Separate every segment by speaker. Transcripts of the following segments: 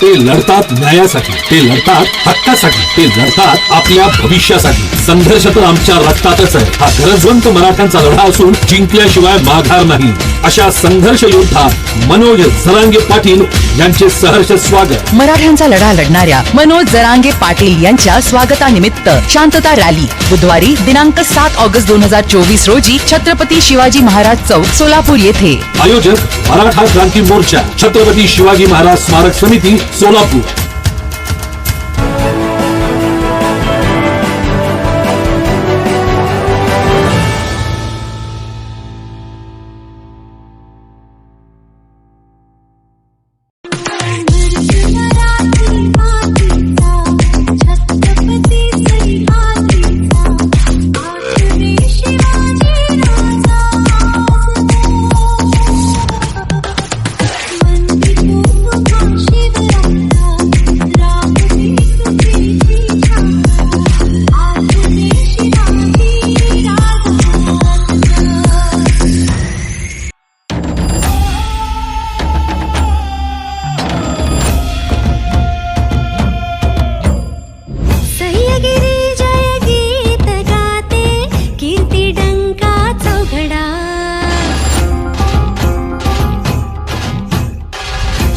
Speaker 1: ते लढतात न्यायासाठी ते लढतात हक्कासाठी ते लढतात आपल्या भविष्यासाठी. संघर्ष तर आमच्या रक्तातच आहे. हा गरजवंत मराठ्यांचा लढा असून जिंकल्याशिवाय माघार नाही. अशा संघर्ष योद्धा मनोज झरांगे पाटील यांचे सहर्ष स्वागत.
Speaker 2: मराठ्यांचा लढा लढणाऱ्या मनोज जरांगे पाटील यांच्या स्वागतानिमित्त शांतता रॅली. बुधवारी दिनांक सात ऑगस्ट दोन हजार चोवीस रोजी छत्रपती शिवाजी महाराज चौक सोलापूर येथे.
Speaker 1: आयोजक मराठा क्रांती मोर्चा छत्रपती शिवाजी महाराज स्मारक समिती
Speaker 3: sur la peau.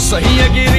Speaker 3: सही अगिरी